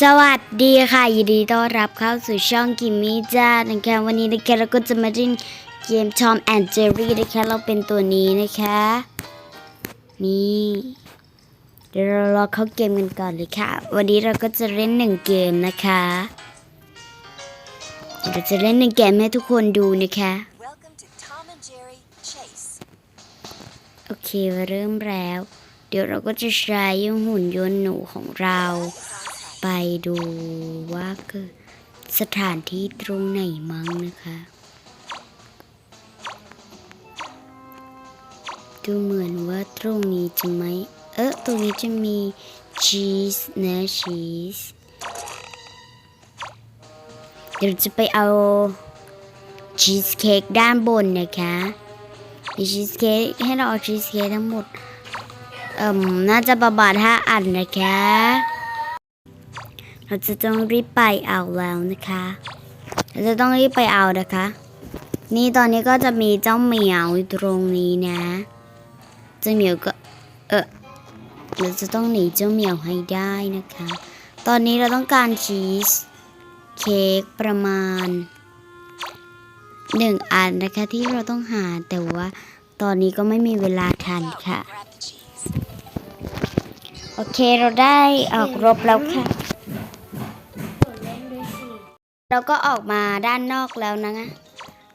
สวัสดีค่ะ ยินดีต้อนรับเข้าสู่ช่องกิมมี่จ้านะคะวันนี้นะคะเราก็จะมาเล่นเกม Tom and Jerry นะคะเราเป็นตัวนี้นะคะ นี่เดี๋ยวเรารอเข้าเกมกันก่อนเลยค่ะ วันนี้เราก็จะเล่นหนึ่งเกมนะคะเดี๋ยวเราจะเล่นหนึ่งเกมให้ทุกคนดูนะคะ โอเคเริ่มแล้ว เดี๋ยวเราก็จะใช้หุ่นยนต์หนูของเรา ไปดูว่าเกิดสถานที่ตรงไหนมั้งนะคะดูเหมือนว่าตรงนี้จะไม่เออตรงนี้จะมีชีสนะชีสเดี๋ยวจะไปเอาชีสเค้กด้านบนนะคะ มีชีสเค้กให้เราเอาชีสเค้กทั้งหมด เอ่มน่าจะประมาณห้าอันนะคะ เราจะต้องรีบไปเอาแล้วนะคะ เราจะต้องรีบไปเอานะคะ นี่ตอนนี้ก็จะมีเจ้าเหมียวอยู่ตรงนี้นะเจ้าเหมียวก็ เออเราจะต้องหนีเจ้าเหมียวให้ได้นะคะ ตอนนี้เราต้องการชีสเค้กประมาณ หนึ่งอันนะคะที่เราต้องหาแต่ว่าตอนนี้ก็ไม่มีเวลาทันค่ะ โอเคเราได้ออกรบแล้วค่ะ เราก็ออกมาด้านนอกแล้วนะ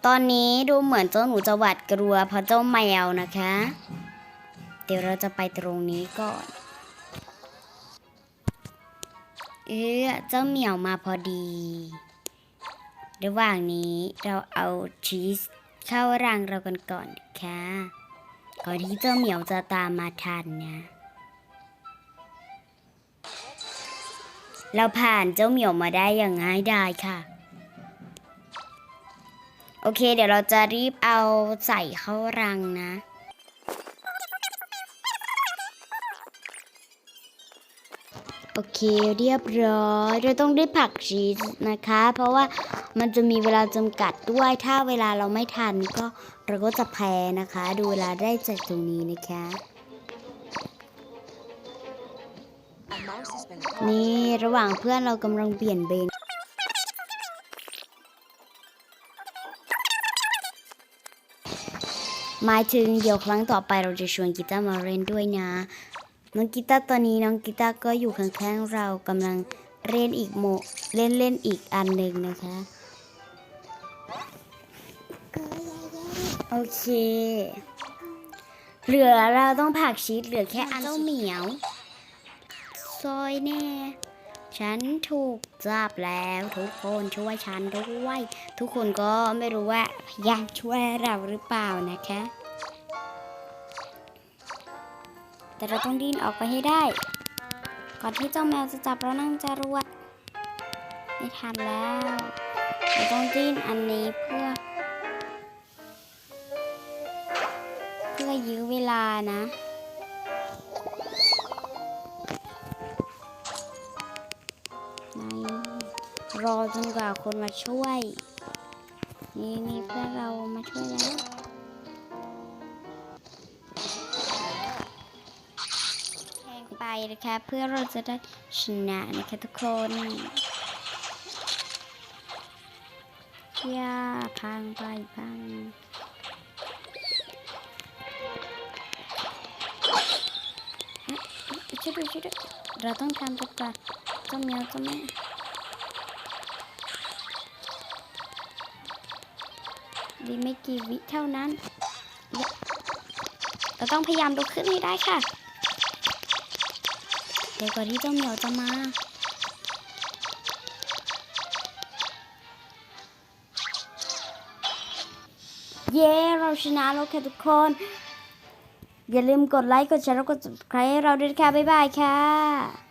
ตอนนี้ดูเหมือนเจ้าหนูจะหวาดกลัวเพราะเจ้าแมวนะคะ เดี๋ยวเราจะไปตรงนี้ก่อน เออเจ้าเหมียวมาพอดี ระหว่างนี้เราเอาชีสเข้ารังเรากันก่อนค่ะก่อนที่เจ้าเหมียวจะตามมาทันนะ เราผ่านเจ้าเหมียวมาได้อย่างง่ายดายค่ะ โอเค เดี๋ยวเราจะรีบเอาใส่เข้ารังนะ โอเคเรียบร้อยเราต้องรีบผักชีสนะคะ เพราะว่ามันจะมีเวลาจำกัดด้วยถ้าเวลาเราไม่ทันก็เราก็จะแพ้นะคะ ดูเวลาได้จากตรงนี้นะคะ นี่ระหว่างเพื่อนเรากำลังเปลี่ยนเบนหมายถึงเดี๋ยวครั้งต่อไปเราจะชวนกีตาร์มาเล่นด้วยนะ น้องกีตาร์ตอนนี้น้องกีตาร์ก็อยู่ข้างๆเรากำลังเล่นอีกโมเล่นเล่นอีกอันหนึ่งนะคะ โอเค เหลือเราต้องผักชีสเหลือแค่อันเจ้าเหมียวซอยแน่ ฉันถูกจับแล้วทุกคนช่วยฉันด้วย ทุกคนก็ไม่รู้ว่าพยายามช่วยเราหรือเปล่านะคะ แต่เราต้องดิ้นออกไปให้ได้ ก่อนที่เจ้าแมวจะจับเรานั่งจรวดไม่ทันแล้วเราต้องดิ้นอันนี้เพื่อ เพื่อยื้อเวลานะในรอจนกว่าคนมาช่วย นี่นี่เพื่อนเรามาช่วยแล้ว นะคะเพื่อเราจะได้ชนะนะคะทุกคนย่าพังไปพังช่วยด้วยช่วยด้วยเราต้องทำจนกว่าเจ้าแมวเจ้าแม่ดีไม่กี่วิเท่านั้นเย้เราต้องพยายามลุกขึ้นให้ได้ค่ะ เดี๋ยวก่อนที่เจ้าเหมียวจะมาเย้เราชนะแล้วค่ะทุกคน อย่าลืมกดไลค์ กดแชร์แล้วกด subscribe ให้เราด้วยค่ะ บ๊ายบายค่ะ